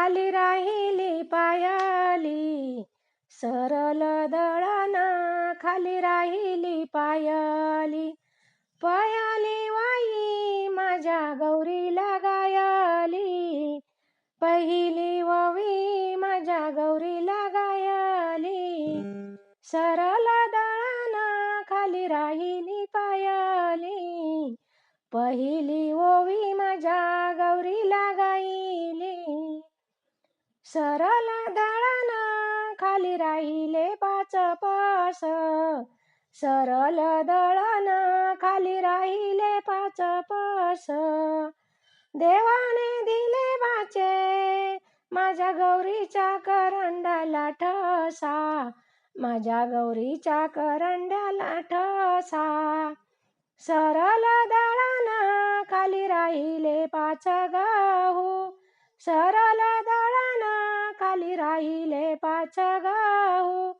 खाली राहिली पायली सरल दळाना खाली राहिली पायली. पयाली वाई माझ्या गौरीला गायाली पहिली ववी माझ्या गौरीला गायाली. सरल दळाना खाली राहिली पायली पहिली ओवी माझ्या गौरीला गायली. सरल दळणा खाली राहिले पाच पास. सरल दळण खाली राहिले पाच पास. देवाने दिले वाचे माझ्या गौरीच्या करंडाला ठसा. माझ्या गौरीच्या करंड्याला ठसा. सरल दळण खाली राहिले पाच गाहू. सरल दळ खाली राहिले पाच गाहू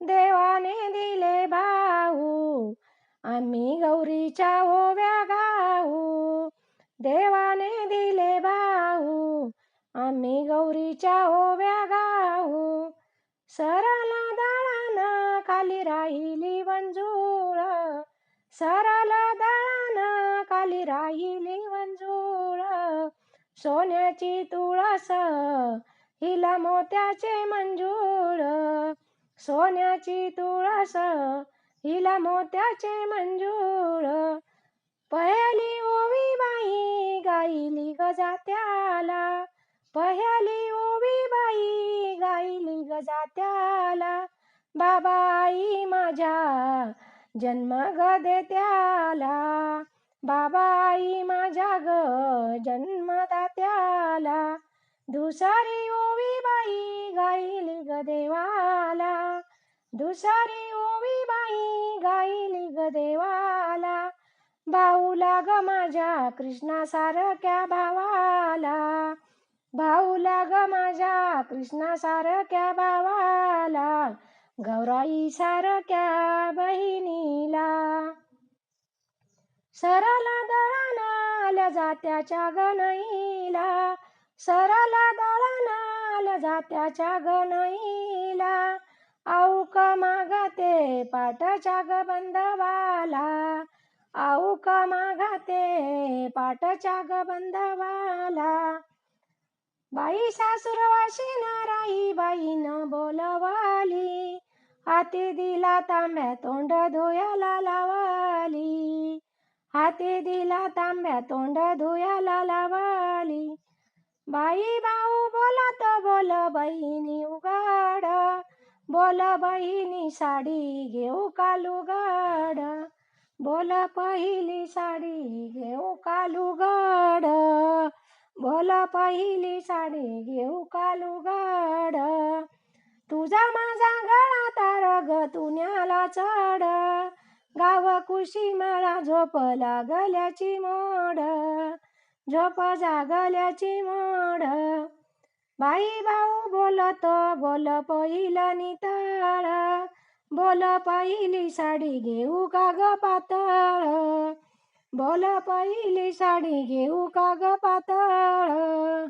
देवाने दिले भाऊ आम्ही गौरीच्या ओव्या गाऊ देवाने दिले भाऊ आम्ही गौरीच्या ओव्या गाऊ सरला दळण खाली राहिली वंजूळ. सरला दळण खाली राहिली वंजूळ. सोन्याची तुळस हिला मोत्याचे मंजूळ सोन्याची तुळस. हिला मोत्याचे मंजूळ पहली ओवी बाई गाईली गजात्याला पहली ओवी बाई गाईली गजात्याला बाबा आई माझ्या जन्म ग देत्याला. बाबा आई माझ्या ग जन्मदात्याला. दुसरी ओवी बाई गाईली ग देवाला दुसारी ओवी बाई गाईली ग देवाला भाऊला ग माझ्या कृष्णा सारख्या भावाला भाऊला ग माझ्या कृष्णा सारख्या भावाला गौराई सारख्या बहिणीला सरला दळाना आल्या जात्याच्या गणईला सरला दळाना आल्या जात्याच्या गणईला आऊक मागते पाटच्या ग बंधवाला आऊक मागते पाटच्या ग बंधवाला बाई सासूरवाशी नाराई बाईनं बोलवाली. हाती दिला तांब्या तोंड धुयाला लावाली. हाती दिला तांब्या तोंड धुयाला लावाली. बाई भाऊ बोला तर बोल बहिणी उगाड बोल बहिणी साडी घेऊ कालुगाड बोल पहिली साडी घेऊ कालुगाड बोल पहिली साडी घेऊ कालुगाड तुझा माझा गळा तार ग तुन्याला चढ. गाव कुशी मला झोप लागल्याची मोड. झोप जागल्याची मोड बाई भाऊ बोलत बोल पहिला निताळ. बोल पहिली साडी घेऊ का ग पातळ? बोल पहिली साडी घेऊ का ग पातळ?